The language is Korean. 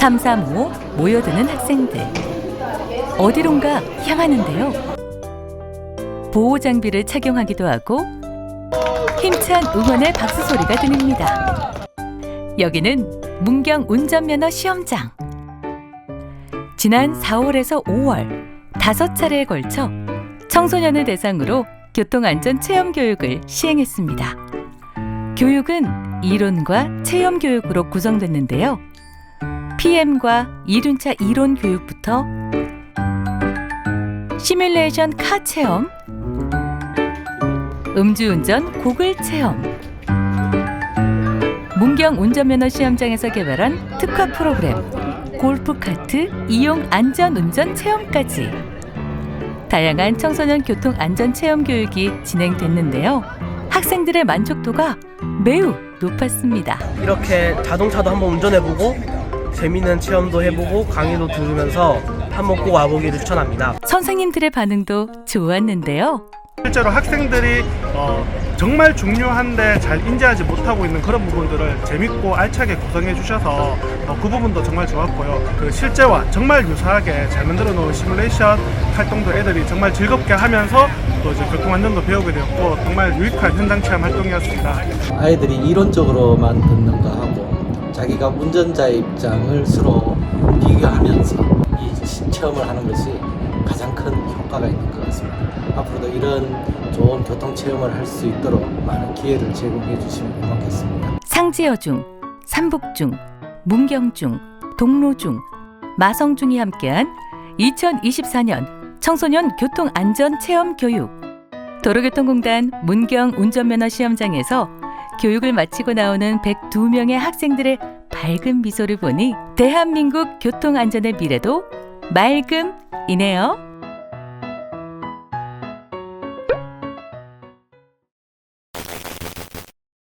삼삼오오 모여드는 학생들. 어디론가 향하는데요. 보호 장비를 착용하기도 하고 힘찬 응원의 박수 소리가 들립니다. 여기는 문경 운전면허 시험장. 지난 4월에서 5월 다섯 차례에 걸쳐 청소년을 대상으로 교통안전 체험 교육을 시행했습니다. 교육은 이론과 체험 교육으로 구성됐는데요. PM과 이륜차 이론 교육부터 시뮬레이션 카 체험, 음주운전 고글 체험, 문경 운전면허 시험장에서 개발한 특화 프로그램 골프카트 이용 안전운전 체험까지 다양한 청소년 교통 안전 체험 교육이 진행됐는데요. 학생들의 만족도가 매우 높았습니다. 이렇게 자동차도 한번 운전해보고 재밌는 체험도 해보고 강의도 들으면서 한번 꼭 와보기를 추천합니다. 선생님들의 반응도 좋았는데요. 실제로 학생들이 어, 정말 중요한데 잘 인지하지 못하고 있는 그런 부분들을 재밌고 알차게 구성해 주셔서 어, 그 부분도 정말 좋았고요. 그 실제와 정말 유사하게 잘 만들어 놓은 시뮬레이션 활동도 애들이 정말 즐겁게 하면서 또 이제 교통안전도 배우게 되었고 정말 유익한 현장 체험 활동이었습니다. 아이들이 이론적으로만 듣는 거 하고 자기가 운전자의 입장을 서로 비교하면서 이 시- 체험을 하는 것이 가장 큰 효과가 있는 것 같습니다. 앞으로도 이런 좋은 교통 체험을 할 수 있도록 많은 기회를 제공해 주시면 고맙겠습니다. 상지여중, 삼북중, 문경중, 동로중, 마성중이 함께한 2024년 청소년 교통 안전 체험 교육. 도로교통공단 문경 운전면허 시험장에서 교육을 마치고 나오는 102명의 학생들의 밝은 미소를 보니 대한민국 교통안전의 미래도 맑음이네요.